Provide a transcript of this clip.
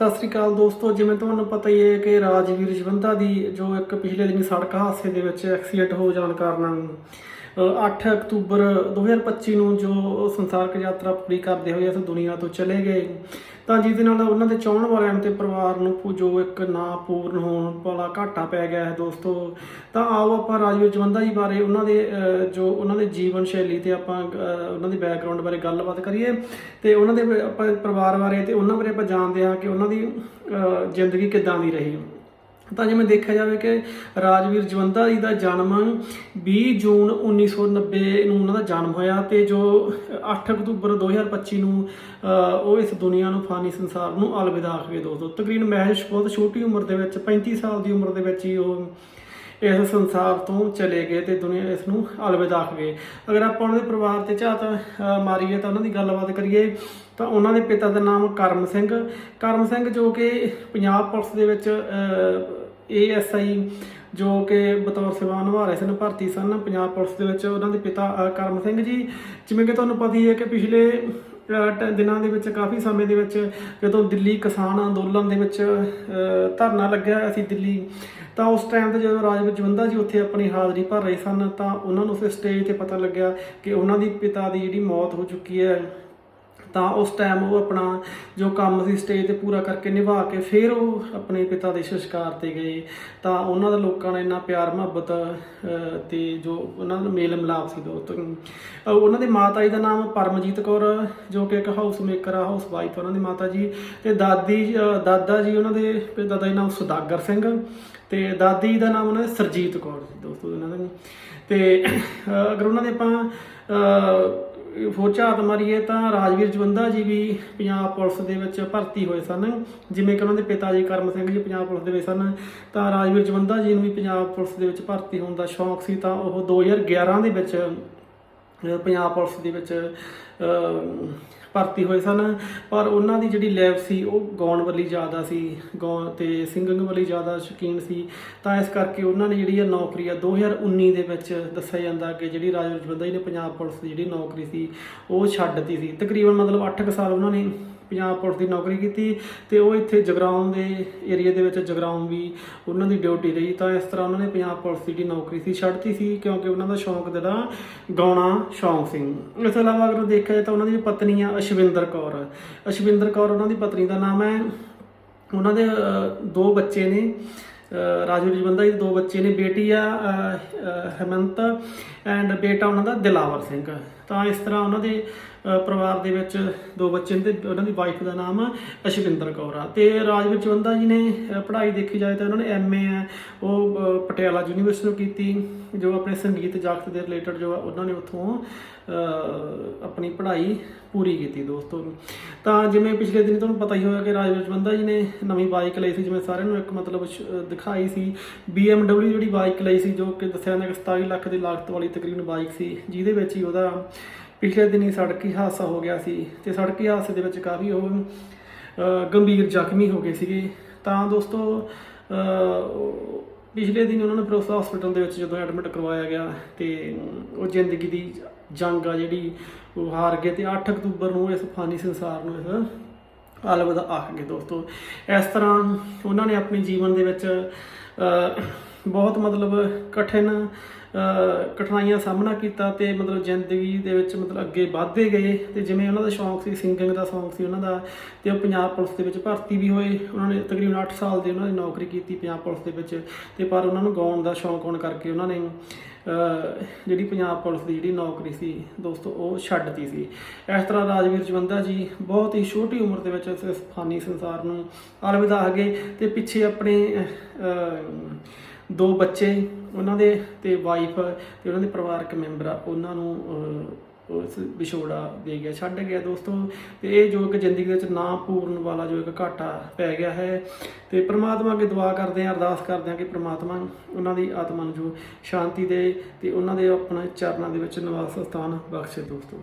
ਸਤਿ ਸ੍ਰੀ ਅਕਾਲ ਦੋਸਤੋ ਜਿਵੇਂ ਤੁਹਾਨੂੰ ਪਤਾ ਹੀ ਹੈ ਕਿ ਰਾਜਵੀਰ ਜਵੰਦਾ ਦੀ ਜੋ ਇੱਕ ਪਿਛਲੇ ਦਿਨੀ ਸੜਕ ਹਾਦਸੇ ਦੇ ਵਿੱਚ ਐਕਸੀਡੈਂਟ ਹੋ ਜਾਣ ਕਾਰਨ ਅ, 8 ਅਕਤੂਬਰ 2025 ਨੂੰ ਜੋ ਸੰਸਾਰਕ ਯਾਤਰਾ ਪੂਰੀ ਕਰਦੇ ਹੋਏ ਇਸ ਦੁਨੀਆ ਤੋਂ ਚਲੇ ਗਏ। ਤਾਂ ਜਿਹਦੇ ਨਾਲ ਉਹਨਾਂ ਦੇ ਚਾਹਣ ਵਾਲਿਆਂ ਤੇ ਪਰਿਵਾਰ ਨੂੰ ਪੂ- ਜੋ ਇੱਕ ਨਾ ਪੂਰਨ ਹੋਣ ਵਾਲਾ ਘਾਟਾ ਪੈ ਗਿਆ ਹੈ ਦੋਸਤੋ, ਤਾਂ ਆਓ ਆਪਾਂ ਰਾਜਵੀਰ ਜਵੰਦਾ ਜੀ ਬਾਰੇ ਉਹਨਾਂ ਦੇ ਜੋ ਉਹਨਾਂ ਦੇ ਜੀਵਨ ਸ਼ੈਲੀ ਤੇ ਆਪਾਂ ਉਹਨਾਂ ਦੀ ਬੈਕਗ੍ਰਾਉਂਡ ਬਾਰੇ ਗੱਲਬਾਤ ਕਰੀਏ ਤੇ ਉਹਨਾਂ ਦੇ ਆਪਾਂ ਪਰਿਵਾਰ ਬਾਰੇ ਤੇ ਉਹਨਾਂ ਬਾਰੇ ਆਪਾਂ ਜਾਣਦੇ ਹਾਂ ਕਿ ਉਹਨਾਂ ਦੀ ਜ਼ਿੰਦਗੀ ਕਿੱਦਾਂ ਦੀ ਰਹੀ। ਤਾਂ ਜਿਵੇਂ ਦੇਖਿਆ ਜਾਵੇ ਕਿ ਰਾਜਵੀਰ ਜਵੰਦਾ ਜੀ ਦਾ ਜਨਮ 20 ਜੂਨ 1990 ਨੂੰ ਉਹਨਾਂ ਦਾ ਜਨਮ ਹੋਇਆ ਤੇ ਜੋ 8 ਅਕਤੂਬਰ 2025 ਨੂੰ ਉਹ ਇਸ ਦੁਨੀਆ ਨੂੰ ਫਾਨੀ ਸੰਸਾਰ ਨੂੰ ਅਲਵਿਦਾ ਆਖ ਗਏ ਦੋਸਤੋ। ਤਕਰੀਨ ਮਹਿਸ਼ ਬਹੁਤ ਛੋਟੀ ਉਮਰ ਦੇ ਵਿੱਚ 35 ਸਾਲ ਦੀ ਉਮਰ ਦੇ ਵਿੱਚ ਹੀ ਉਹ ਇਸ ਸੰਸਾਰ ਤੋਂ ਚਲੇ ਗਏ ਤੇ ਦੁਨੀਆ ਇਸ ਨੂੰ ਅਲਵਿਦਾ ਆਖ ਗਏ ਅਗਰ ਆਪਾਂ ਉਹਨਾਂ ਦੇ ਪਰਿਵਾਰ ਤੇ ਝਾਤ ਮਾਰੀਏ ਤਾਂ ਉਹਨਾਂ ਦੀ ਗੱਲਬਾਤ ਕਰੀਏ, ਤਾਂ ਉਹਨਾਂ ਦੇ ਪਿਤਾ ਦਾ ਨਾਮ ਕਰਮ ਸਿੰਘ। ਕਰਮ ਸਿੰਘ ਜੋ ਕਿ ਪੰਜਾਬ ਪੁਲਿਸ ਦੇ ਵਿੱਚ ਏਐਸਆਈ ਜੋ ਕਿ ਬਤੌਰ ਸੇਵਾ ਨਿਭਾ ਰਹੇ ਸਨ, ਭਰਤੀ ਸਨ, ਪੰਜਾਬ ਪੁਲਿਸ ਦੇ ਵਿੱਚ ਉਹਨਾਂ ਦੇ ਪਿਤਾ ਕਰਮ ਸਿੰਘ ਜੀ। ਜਿਵੇਂ ਕਿ ਤੁਹਾਨੂੰ ਪਤਾ ਹੀ ਹੈ ਕਿ ਪਿਛਲੇ ਦਿਨਾਂ ਦੇ ਵਿੱਚ, ਕਾਫੀ ਸਮੇਂ ਦੇ ਵਿੱਚ, ਜਦੋਂ ਦਿੱਲੀ ਕਿਸਾਨ ਅੰਦੋਲਨ ਦੇ ਵਿੱਚ ਧਰਨਾ ਲੱਗਿਆ ਹੋਇਆ ਸੀ ਦਿੱਲੀ, ਤਾਂ ਉਸ ਟਾਈਮ ਤੇ ਜਦੋਂ ਰਾਜਵੀਰ ਜਵੰਦਾ ਜੀ ਉੱਥੇ ਆਪਣੀ ਹਾਜ਼ਰੀ ਭਰ ਰਹੇ ਸਨ, ਤਾਂ ਉਹਨਾਂ ਨੂੰ ਉਸ ਸਟੇਜ ਤੇ ਪਤਾ ਲੱਗਿਆ ਕਿ ਉਹਨਾਂ ਦੀ ਪਿਤਾ ਦੀ ਜਿਹੜੀ ਮੌਤ ਹੋ ਚੁੱਕੀ ਹੈ। ਤਾਂ ਉਸ ਟਾਈਮ ਉਹ ਆਪਣਾ ਜੋ ਕੰਮ ਸੀ ਸਟੇਜ ਤੇ ਪੂਰਾ ਕਰਕੇ ਨਿਭਾ ਕੇ ਫਿਰ ਉਹ ਆਪਣੇ ਪਿਤਾ ਦੇ ਸੰਸਕਾਰ ਤੇ ਗਏ। ਤਾਂ ਉਹਨਾਂ ਦਾ ਲੋਕਾਂ ਨੇ ਇੰਨਾ ਪਿਆਰ ਮੁਹੱਬਤ ਅਹ, ਤੇ ਜੋ ਉਹਨਾਂ ਦਾ ਮੇਲ ਮਿਲਾਪ ਸੀ ਦੋਸਤ ਅਹ, ਉਹਨਾਂ ਦੇ ਮਾਤਾ ਜੀ ਦਾ ਨਾਮ ਪਰਮਜੀਤ ਕੌਰ ਜੋ ਕਿ ਇੱਕ ਹਾਊਸ ਮੇਕਰ ਆ ਹਾਊਸ ਵਾਈਫ ਉਹਨਾਂ ਦੀ ਮਾਤਾ ਜੀ। ਤੇ ਦਾਦੀ ਦਾਦਾ ਜੀ ਉਹਨਾਂ ਦੇ ਦਾਦਾ ਜੀ ਨਾਮ ਸੁਦਾਗਰ ਸਿੰਘ ਤੇ ਦਾਦੀ ਦਾ ਨਾਮ ਉਹਨਾਂ ਦਾ ਸਰਜੀਤ ਕੌਰ ਸੀ ਦੋਸਤੋ ਇਹਨਾਂ ਦਾ ਤੇ ਅਗਰ ਉਹਨਾਂ ਦੇ ਆਪਾਂ ਅਹ, ਹੋਰ ਝਾਤ ਮਾਰੀਏ ਤਾਂ ਰਾਜਵੀਰ ਜਵੰਦਾ ਜੀ ਵੀ ਪੰਜਾਬ ਪੁਲਿਸ ਦੇ ਵਿੱਚ ਭਰਤੀ ਹੋਏ ਸਨ। ਜਿਵੇਂ ਕਿ ਉਹਨਾਂ ਦੇ ਪਿਤਾ ਜੀ ਕਰਮ ਸਿੰਘ ਜੀ ਪੰਜਾਬ ਪੁਲਿਸ ਦੇ ਵਿੱਚ ਸਨ। ਤਾਂ ਰਾਜਵੀਰ ਜਵੰਦਾ ਜੀ ਨੂੰ ਵੀ ਪੰਜਾਬ ਪੁਲਿਸ ਦੇ ਵਿੱਚ ਭਰਤੀ ਹੋਣ ਦਾ ਸ਼ੌਂਕ ਸੀ ਤਾਂ ਉਹ 2011 ਦੇ ਵਿੱਚ ਪੰਜਾਬ ਪੁਲਿਸ ਦੇ ਵਿੱਚ ਭਰਤੀ ਹੋਏ ਸਨ। ਪਰ ਉਹਨਾਂ ਦੀ ਜਿਹੜੀ ਲੈਬ ਸੀ, ਉਹ ਗਾਉਣ ਵਾਲੀ ਜ਼ਿਆਦਾ ਸੀ ਗਾਉਣ ਤੇ ਸਿੰਗਿੰਗ ਵਾਲੀ ਜ਼ਿਆਦਾ ਸ਼ੌਕੀਨ ਸੀ। ਤਾਂ ਇਸ ਕਰਕੇ ਉਹਨਾਂ ਨੇ ਜਿਹੜੀ ਇਹ ਨੌਕਰੀ ਆ 2019 ਦੇ ਵਿੱਚ ਦੱਸਿਆ ਜਾਂਦਾ ਕਿ ਜਿਹੜੀ ਰਾਜਵੀਰ ਜਵੰਦਾ ਜੀ ਨੇ ਪੰਜਾਬ ਪੁਲਿਸ ਦੀ ਜਿਹੜੀ ਨੌਕਰੀ ਸੀ, ਉਹ ਛੱਡਤੀ ਸੀ। ਤਕਰੀਬਨ ਮਤਲਬ 8 ਸਾਲ ਉਹਨਾਂ ਨੇ ਪੰਜਾਬ ਪੁਲਿਸ ਦੀ ਨੌਕਰੀ ਕੀਤੀ ਤੇ ਉਹ ਇੱਥੇ ਜਗਰਾਉਂ ਦੇ ਏਰੀਆ ਦੇ ਵਿੱਚ ਜਗਰਾਉਂ ਵੀ ਉਹਨਾਂ ਦੀ ਡਿਊਟੀ ਰਹੀ। ਤਾਂ ਇਸ ਤਰ੍ਹਾਂ ਉਹਨਾਂ ਨੇ ਪੰਜਾਬ ਪੁਲਿਸ ਦੀ ਜਿਹੜੀ ਨੌਕਰੀ ਸੀ ਛੱਡਤੀ ਸੀ ਕਿਉਂਕਿ ਉਹਨਾਂ ਦਾ ਸ਼ੌਂਕ ਜਿਹੜਾ ਗਾਉਣਾ ਸ਼ੌਂਕ ਸੀ। ਇਸ ਤੋਂ ਇਲਾਵਾ ਅਗਰ ਦੇਖਿਆ ਜਾਏ ਤਾਂ ਉਹਨਾਂ ਦੀ ਪਤਨੀ ਆ ਅਸ਼ਵਿੰਦਰ ਕੌਰ। ਅਸ਼ਵਿੰਦਰ ਕੌਰ ਉਹਨਾਂ ਦੀ ਪਤਨੀ ਦਾ ਨਾਮ ਹੈ। ਉਹਨਾਂ ਦੇ ਦੋ ਬੱਚੇ ਨੇ ਰਾਜੂ ਰਾਜਵੀਰ ਜਵੰਦਾ ਜੀ ਦੋ ਬੱਚੇ ਨੇ ਬੇਟੀ ਆ ਅਹ, ਹੇਮੰਤ ਐਂਡ ਬੇਟਾ ਉਹਨਾਂ ਦਾ ਦਿਲਾਵਰ ਸਿੰਘ। ਤਾਂ ਇਸ ਤਰ੍ਹਾਂ ਉਹਨਾਂ ਦੇ ਪਰਿਵਾਰ ਦੇ ਵਿੱਚ ਦੋ ਬੱਚੇ ਨੇ ਤੇ ਉਹਨਾਂ ਦੀ ਵਾਈਫ ਦਾ ਨਾਮ ਅਸ਼ਵਿੰਦਰ ਕੌਰ ਆ। ਤੇ ਰਾਜਵੀਰ ਜਵੰਦਾ ਜੀ ਨੇ ਪੜ੍ਹਾਈ ਦੇਖੀ ਜਾਏ ਤਾਂ ਉਹਨਾਂ ਨੇ ਐਮਏ ਆ ਉਹ ਪਟਿਆਲਾ ਯੂਨੀਵਰਸਿਟੀ ਤੋਂ ਕੀਤੀ। ਜੋ ਆਪਣੇ ਸੰਗੀਤ ਜਾਗਤ ਦੇ ਰਿਲੇਟਡ ਜੋ ਆ, ਉਹਨਾਂ ਨੇ ਉੱਥੋਂ ਆਪਣੀ ਪੜ੍ਹਾਈ ਪੂਰੀ ਕੀਤੀ ਦੋਸਤੋ ਤਾਂ ਜਿਵੇਂ ਪਿਛਲੇ ਦਿਨ ਤੁਹਾਨੂੰ ਪਤਾ ਹੀ ਹੋਇਆ ਕਿ ਰਾਜਵੀਰ ਜਵੰਦਾ ਜੀ ਨੇ ਨਵੀਂ ਬਾਈਕ ਲਈ ਸੀ, ਜਿਵੇਂ ਸਾਰਿਆਂ ਨੂੰ ਇੱਕ ਮਤਲਬ ਸ਼- ਅਹ, ਦਿਖਾਈ ਸੀ। BMW ਜਿਹੜੀ ਬਾਈਕ ਲਈ ਸੀ, ਜੋ ਕਿ ਦੱਸਿਆ ਜਾਂਦਾ ਕਿ 27 ਲੱਖ ਦੀ ਲਾਗਤ ਵਾਲੀ ਤਕਰੀਬਨ ਬਾਈਕ ਸੀ, ਜਿਹਦੇ ਵਿੱਚ ਹੀ ਉਹਦਾ ਪਿਛਲੇ ਦਿਨੀ ਸੜਕੀ ਹਾਦਸਾ ਹੋ ਗਿਆ ਸੀ ਤੇ ਸੜਕੀ ਹਾਦਸੇ ਦੇ ਵਿੱਚ ਕਾਫੀ ਉਹ ਗੰਭੀਰ ਜ਼ਖਮੀ ਹੋ ਗਏ ਸੀਗੇ। ਤਾਂ ਦੋਸਤੋ ਪਿਛਲੇ ਦਿਨ ਉਹਨਾਂ ਨੂੰ ਫਿਰੋਜ਼ਪੁਰ ਹਸਪੀਟਲ ਦੇ ਵਿੱਚ ਜਦੋਂ ਐਡਮਿਟ ਕਰਵਾਇਆ ਗਿਆ ਤੇ ਉਹ ਜ਼ਿੰਦਗੀ ਦੀ ਜੰਗ ਆ ਜਿਹੜੀ ਉਹ ਹਾਰ ਗਏ ਤੇ 8 ਅਕਤੂਬਰ ਨੂੰ ਇਸ ਫਾਨੀ ਸੰਸਾਰ ਨੂੰ ਇਸ ਅਲਵਿਦਾ ਆਖ ਗਏ ਦੋਸਤੋ। ਇਸ ਤਰ੍ਹਾਂ ਉਹਨਾਂ ਨੇ ਆਪਣੇ ਜੀਵਨ ਦੇ ਵਿੱਚ ਬਹੁਤ ਮਤਲਬ ਕਠਿਨ ਕਠਿਨਾਈਆਂ ਸਾਹਮਣਾ ਕੀਤਾ ਤੇ ਮਤਲਬ ਜ਼ਿੰਦਗੀ ਦੇ ਵਿੱਚ ਮਤਲਬ ਅੱਗੇ ਵਧਦੇ ਗਏ ਤੇ ਜਿਵੇਂ ਉਹਨਾਂ ਦਾ ਸ਼ੌਂਕ ਸੀ, ਸਿੰਗਿੰਗ ਦਾ ਸ਼ੌਂਕ ਸੀ ਉਹਨਾਂ ਦਾ ਤੇ ਉਹ ਪੰਜਾਬ ਪੁਲਿਸ ਦੇ ਵਿੱਚ ਭਰਤੀ ਵੀ ਹੋਏ। ਉਹਨਾਂ ਨੇ ਤਕਰੀਬਨ 8 ਸਾਲ ਦੀ ਉਹਨਾਂ ਨੇ ਨੌਕਰੀ ਕੀਤੀ ਪੰਜਾਬ ਪੁਲਿਸ ਦੇ ਵਿੱਚ ਤੇ ਪਰ ਉਹਨਾਂ ਨੂੰ ਗਾਉਣ ਦਾ ਸ਼ੌਂਕ ਹੋਣ ਕਰਕੇ ਉਹਨਾਂ ਨੇ ਜਿਹੜੀ ਪੰਜਾਬ ਪੁਲਿਸ ਦੀ ਜਿਹੜੀ ਨੌਕਰੀ ਸੀ ਦੋਸਤੋ ਉਹ ਛੱਡਤੀ ਸੀ। ਇਸ ਤਰ੍ਹਾਂ ਰਾਜਵੀਰ ਜਵੰਦਾ ਜੀ ਬਹੁਤ ਹੀ ਛੋਟੀ ਉਮਰ ਦੇ ਵਿੱਚ ਇਸ ਫਾਨੀ ਸੰਸਾਰ ਨੂੰ ਅਲਵਿਦਾ ਆ ਗਏ ਤੇ ਪਿੱਛੇ ਆਪਣੇ ਦੋ ਬੱਚੇ, ਉਹਨਾਂ ਦੇ ਤੇ ਵਾਈਫ ਤੇ ਉਹਨਾਂ ਦੇ ਪਰਿਵਾਰਕ ਮੈਂਬਰ ਆ, ਉਹਨਾਂ ਨੂੰ ਉਸ ਵਿਛੋੜਾ ਦੇ ਗਿਆ, ਛੱਡ ਗਿਆ ਦੋਸਤੋ। ਤੇ ਇਹ ਜੋ ਇੱਕ ਜ਼ਿੰਦਗੀ ਦੇ ਵਿੱਚ ਨਾ ਪੂਰਨ ਵਾਲਾ ਜੋ ਇੱਕ ਘਾਟਾ ਪੈ ਗਿਆ ਹੈ। ਤੇ ਪ੍ਰਮਾਤਮਾ ਅੱਗੇ ਦੁਆ ਕਰਦੇ ਹਾਂ, ਅਰਦਾਸ ਕਰਦੇ ਹਾਂ ਕਿ ਪ੍ਰਮਾਤਮਾ ਉਹਨਾਂ ਦੀ ਆਤਮਾ ਨੂੰ ਜੋ ਸ਼ਾਂਤੀ ਦੇ ਤੇ ਉਹਨਾਂ ਦੇ ਆਪਣੇ ਚਰਨਾਂ ਦੇ ਵਿੱਚ ਨਿਵਾਸ ਸਥਾਨ ਬਖਸ਼ੇ ਦੋਸਤੋ।